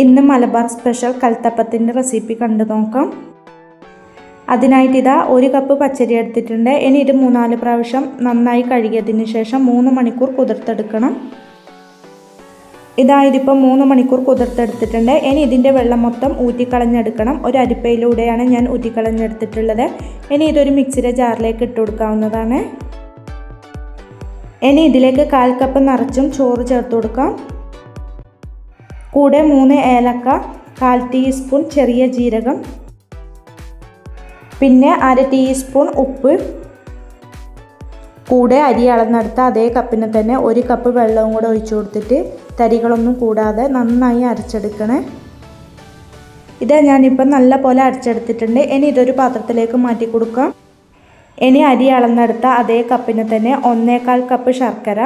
ഇന്ന് Malabar special കൽത്തപ്പത്തിന്റെ recipe കണ്ടു നോക്കാം. അതിനായിട്ട് ഇതാ ഒരു കപ്പ് പച്ചരി എടുത്തിട്ടുണ്ട്. ഇനി ഇത് മൂന്നാൽ പ്രാവശ്യം നന്നായി കഴുകിയതിന് ശേഷം മൂന്ന് മണിക്കൂർ കുതിർത്തെടുക്കണം. ഇതായിരിപ്പം മൂന്ന് മണിക്കൂർ കുതിർത്തെടുത്തിട്ടുണ്ട്. ഇനി ഇതിന്റെ വെള്ളം മൊത്തം ഊറ്റിക്കളഞ്ഞെടുക്കണം. ഒരു അരിപ്പയിലൂടെയാണ് ഞാൻ ഊറ്റിക്കളഞ്ഞെടുത്തിട്ടുള്ളത്. ഇനി ഇതൊരു മിക്സിയുടെ ജാറിലേക്ക് ഇട്ട് കൊടുക്കാവുന്നതാണ്. ഇനി ഇതിലേക്ക് കാൽ കപ്പ് നിറച്ചും ചോറ് ചേർത്ത് കൊടുക്കാം. കൂടെ മൂന്ന് ഏലക്ക കാൽ ടീസ്പൂൺ ചെറിയ ജീരകം പിന്നെ അര ടീസ്പൂൺ ഉപ്പ്. കൂടെ അരി അളന്നെടുത്ത അതേ കപ്പിന് തന്നെ ഒരു കപ്പ് വെള്ളവും കൂടെ ഒഴിച്ചു കൊടുത്തിട്ട് തരികളൊന്നും കൂടാതെ നന്നായി അരച്ചെടുക്കണേ. ഇത് ഞാനിപ്പം നല്ല പോലെ അരച്ചെടുത്തിട്ടുണ്ട്. ഇനി ഇതൊരു പാത്രത്തിലേക്ക് മാറ്റി കൊടുക്കാം. ഇനി അരി അളന്നെടുത്ത അതേ കപ്പിന് തന്നെ ഒന്നേകാൽ കപ്പ് ശർക്കര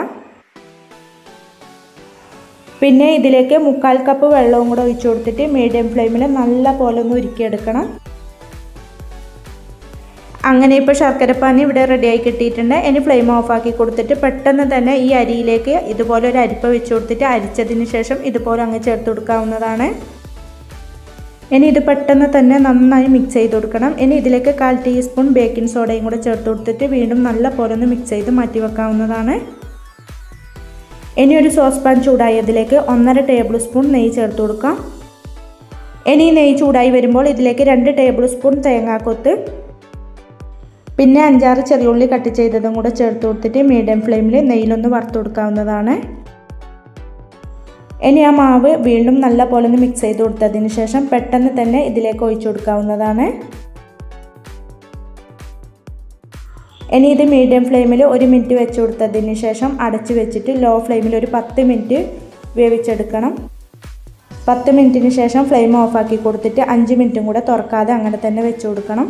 പിന്നെ ഇതിലേക്ക് മുക്കാൽ കപ്പ് വെള്ളവും കൂടെ ഒഴിച്ചു കൊടുത്തിട്ട് മീഡിയം ഫ്ലെയിമിൽ നല്ല പോലെ ഒന്ന് ഉരുക്കിയെടുക്കണം. അങ്ങനെ ഇപ്പോൾ ശർക്കരപ്പാനി ഇവിടെ റെഡിയായി കിട്ടിയിട്ടുണ്ട്. ഇനി ഫ്ലെയിം ഓഫാക്കി കൊടുത്തിട്ട് പെട്ടെന്ന് തന്നെ ഈ അരിയിലേക്ക് ഇതുപോലെ ഒരു അരിപ്പ വെച്ച് കൊടുത്തിട്ട് അരിച്ചതിന് ശേഷം ഇതുപോലെ അങ്ങ് ചേർത്ത് കൊടുക്കാവുന്നതാണ്. ഇനി ഇത് പെട്ടെന്ന് തന്നെ നന്നായി മിക്സ് ചെയ്ത് കൊടുക്കണം. ഇനി ഇതിലേക്ക് കാൽ ടീസ്പൂൺ ബേക്കിംഗ് സോഡയും കൂടെ ചേർത്ത് കൊടുത്തിട്ട് വീണ്ടും നല്ല പോലെ ഒന്ന് മിക്സ് ചെയ്ത് മാറ്റി വെക്കാവുന്നതാണ് ഇനി ഒരു സോസ് പാൻ ചൂടായതിലേക്ക് ഒന്നര ടേബിൾ സ്പൂൺ നെയ്യ് ചേർത്ത് കൊടുക്കാം. ഇനി നെയ്യ് ചൂടായി വരുമ്പോൾ ഇതിലേക്ക് രണ്ട് ടേബിൾ സ്പൂൺ തേങ്ങാക്കൊത്ത് പിന്നെ അഞ്ചാറ് ചെറിയുള്ളി കട്ട് ചെയ്തതും കൂടെ ചേർത്ത് കൊടുത്തിട്ട് മീഡിയം ഫ്ലെയിമിൽ നെയ്യിലൊന്ന് വറുത്ത് കൊടുക്കാവുന്നതാണ്. ഇനി ആ മാവ് വീണ്ടും നല്ല പോലെ ഒന്ന് മിക്സ് ചെയ്ത് കൊടുത്തതിന് ശേഷം പെട്ടെന്ന് തന്നെ ഇതിലേക്ക് ഒഴിച്ചു കൊടുക്കാവുന്നതാണ്. ഇനി ഇത് മീഡിയം ഫ്ലെയിമിൽ ഒരു മിനിറ്റ് വെച്ച് കൊടുത്തതിന് ശേഷം അടച്ച് വെച്ചിട്ട് ലോ ഫ്ലെയിമിൽ ഒരു പത്ത് മിനിറ്റ് വേവിച്ചെടുക്കണം. പത്ത് മിനിറ്റിന് ശേഷം ഫ്ലെയിം ഓഫാക്കി കൊടുത്തിട്ട് അഞ്ച് മിനിറ്റും കൂടെ തുറക്കാതെ അങ്ങനെ തന്നെ വെച്ച് കൊടുക്കണം.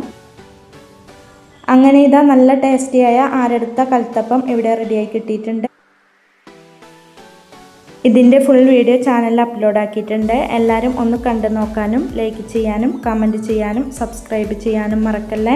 അങ്ങനെ ഇതാ നല്ല ടേസ്റ്റിയായ ആരെടുത്ത കൽത്തപ്പം ഇവിടെ റെഡിയായി കിട്ടിയിട്ടുണ്ട്. ഇതിന്റെ ഫുൾ വീഡിയോ ചാനലിൽ അപ്ലോഡ് ആക്കിയിട്ടുണ്ട്. എല്ലാവരും ഒന്ന് കണ്ടു നോക്കാനും ലൈക്ക് ചെയ്യാനും കമന്റ് ചെയ്യാനും സബ്സ്ക്രൈബ് ചെയ്യാനും മറക്കല്ലേ?